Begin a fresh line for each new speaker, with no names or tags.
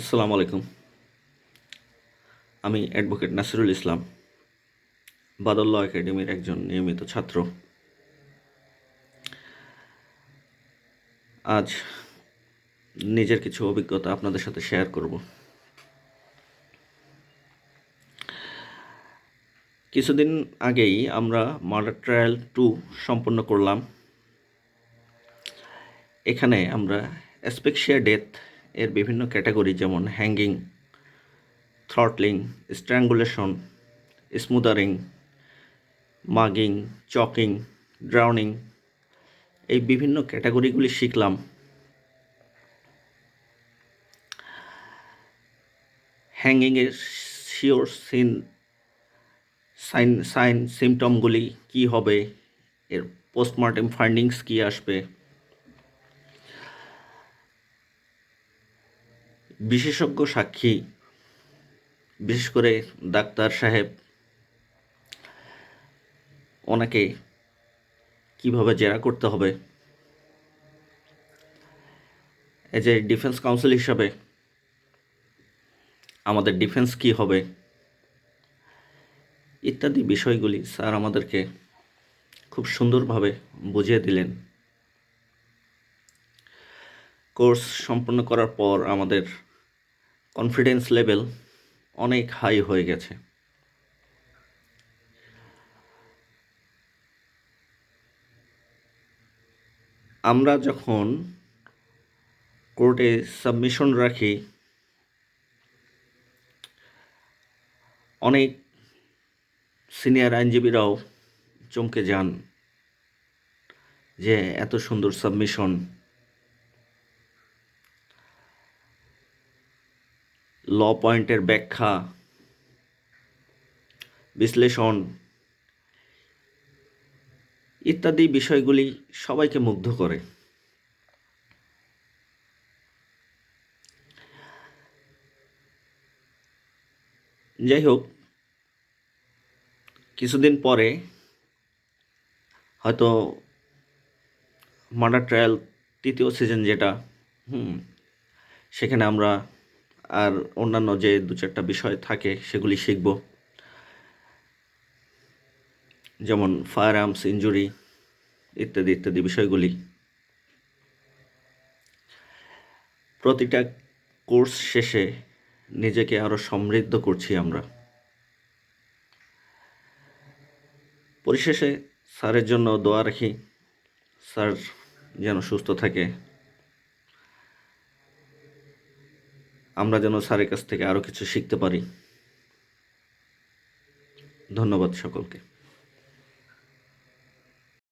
আসসালামু আলাইকুম। আমি অ্যাডভোকেট নাসিরুল ইসলাম, বাদল ল একাডেমির একজন নিয়মিত ছাত্র। আজ নিজের কিছু অভিজ্ঞতা আপনাদের সাথে শেয়ার করব। কিছুদিন আগেই আমরা মার্ডার ট্রায়াল টু সম্পন্ন করলাম। এখানে আমরা অ্যাসপেক্সিয়া ডেথ এর বিভিন্ন ক্যাটাগরি যেমন hanging throttling strangulation smothering mugging choking drowning এই বিভিন্ন ক্যাটাগরিগুলি শিখলাম। হ্যাঙ্গিংয়ের শিওর সিন সাইন সাইন সিমটমগুলি কী হবে, এর পোস্টমর্টেম ফাইন্ডিংস কী আসবে বিশেষজ্ঞ সাক্ষী, বিশেষ করে ডাক্তার সাহেব, ওনাকে কীভাবে জেরা করতে হবে? এজ এ ডিফেন্স কাউন্সিল হিসাবে আমাদের ডিফেন্স কি হবে? ইত্যাদি বিষয়গুলি স্যার আমাদেরকে খুব সুন্দরভাবে বুঝিয়ে দিলেন। কোর্স সম্পন্ন করার পর আমাদের কনফিডেন্স লেভেল অনেক হাই হয়ে গেছে। আমরা যখন কোর্টে সাবমিশন রাখি, অনেক সিনিয়র আইনজীবীরাও চমকে যান যে এত সুন্দর সাবমিশন ল পয়েন্টের ব্যাখ্যা, বিশ্লেষণ ইত্যাদি বিষয়গুলি সবাইকে মুগ্ধ করে। যাই হোক, কিছুদিন পরে হয়তো মার্ডার ট্রায়াল তৃতীয় সিজন যেটা, হুম, সেখানে আমরা আর অন্যান্য যে দু চারটা বিষয় থাকে, সেগুলি শিখব। যেমন ফায়ার আর্মস ইঞ্জুরি ইত্যাদি ইত্যাদি বিষয়গুলি। প্রতিটা কোর্স শেষে নিজেকে আরও সমৃদ্ধ করছি আমরা। পরিশেষে স্যারের জন্য দোয়া রাখি। স্যার যেন সুস্থ থাকে। আমরা যেন স্যারের কাছ থেকে আরও কিছু শিখতে পারি। ধন্যবাদ সকলকে।